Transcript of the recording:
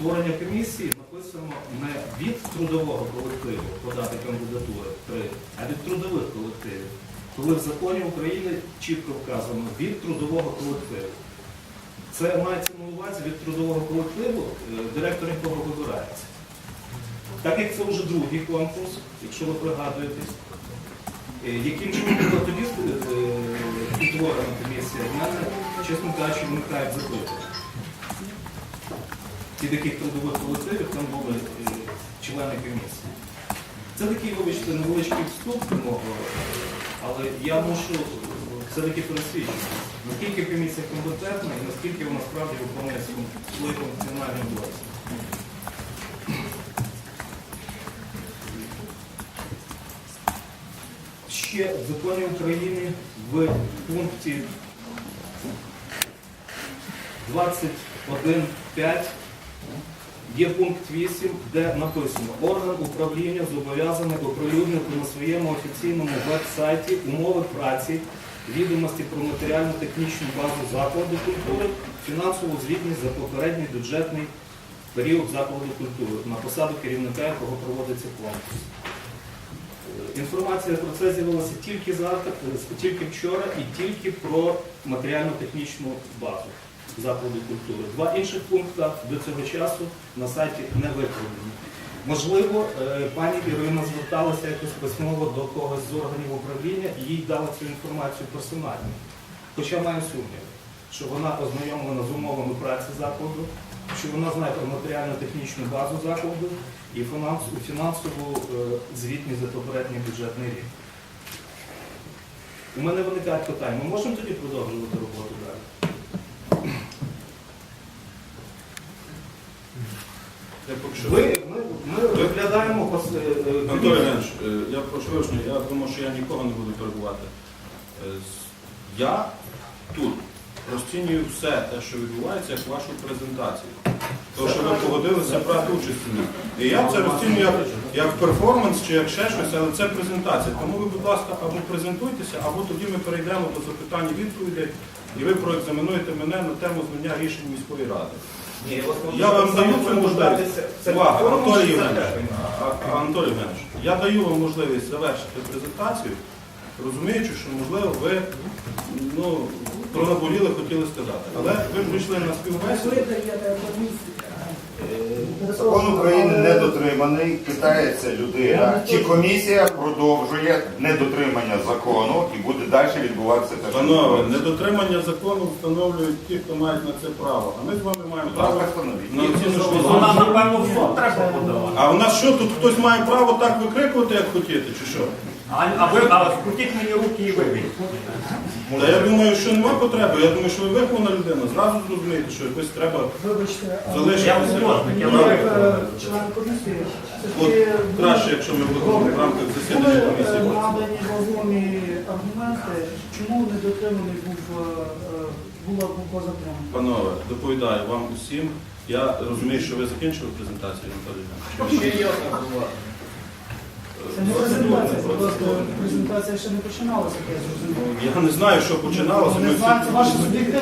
створення комісії написано не від трудового колективу подати кандидатури а від трудових колективів. Коли в законі України чітко вказано від трудового колективу. Це мається на увазі від трудового колективу, е, директор якого вибирається. Так як це вже другий конкурс, якщо ви пригадуєтесь, е, яким чином була тоді е, утворена комісія, в мене, чесно кажучи, виникають запитання. Від яких трудових колективів там були е, члени комісії. Це такий, вибачте, невеличкий вступ до мого, але я мушу е, все-таки пересвідчити, наскільки комісія компетентна і наскільки вона справді виконує свої функціональні обов'язки. Ще в законі України в пункті 21.5 є пункт 8, де написано орган управління зобов'язаний оприлюднити на своєму офіційному веб-сайті умови праці, відомості про матеріально-технічну базу закладу культури, фінансову звітність за попередній бюджетний період закладу культури на посаду керівника, якого проводиться конкурс. Е, Інформація про це з'явилася тільки завтра, тільки вчора і тільки про матеріально-технічну базу закладу культури. Два інших пункти до цього часу на сайті не викладені. Можливо, е, пані Ірина зверталася якось письмово до когось з органів управління і їй дала цю інформацію персонально. Хоча маю сумнів, що вона ознайомлена з умовами праці закладу, що вона знає про матеріально-технічну базу закладу і фінансову, фінансову е, звітність за попередній бюджетний рік. У мене виникають питання. Ми можемо тоді продовжувати роботу далі? Я поки що- Ви, ми, ми розглядаємо пос- е, е, Анатолій Євгенович, е, я прошу вибачення, я думав, що я нікого не буду перебувати. Е, з- Я тут розцінюю все те, що відбувається, як вашу презентацію. То, що ви погодилися брати участь у ній. І я це розцінюю як, як перформанс чи як ще щось, але це презентація. Тому ви, будь ласка, або презентуйтеся, або тоді ми перейдемо до запитань і відповідей, і ви проекзаменуєте мене на тему знання рішень міської ради. Ні, от Я вам даю цю можливість. Увага, Анатолій Євгенович. А- а- Анатолій Євгенович, я даю вам можливість завершити презентацію, розуміючи, що, можливо, ви ну, про наболіли хотіли сказати. Але ви прийшли на співбесіду. Закон України дотриманий, питається людина. Чи комісія продовжує недотримання закону і буде далі відбуватися те, що Панове, відбувається? недотримання закону встановлюють ті, хто мають на це право. А ми з вами маємо право встановіть. на оціночну Ну, звітність. напевно, в суд треба подавати. А у нас що, тут хтось має право так викрикувати, як хотіти, чи що? А, а ви а скрутіть мені руки і вибіть. Та я думаю, що нема потреби. Я думаю, що ви вихована людина. Зразу зрозумієте, що якось треба Вибачте, залишитися. Я художник, я ви е, член комісії, От все-таки краще, якщо ми будемо в рамках були засідання е, комісії. надані вагомі аргументи, чому недотриманий був е, е, була була затримана. Панове, доповідаю вам усім. Я розумію, що ви закінчили презентацію, Анатолій Іванович. Ще є одна була. Це не презентація, просто презентація ще не починалася, як я зрозумів. Я не знаю, що починалося. Не Ми знаю, це ваше суб'єктивне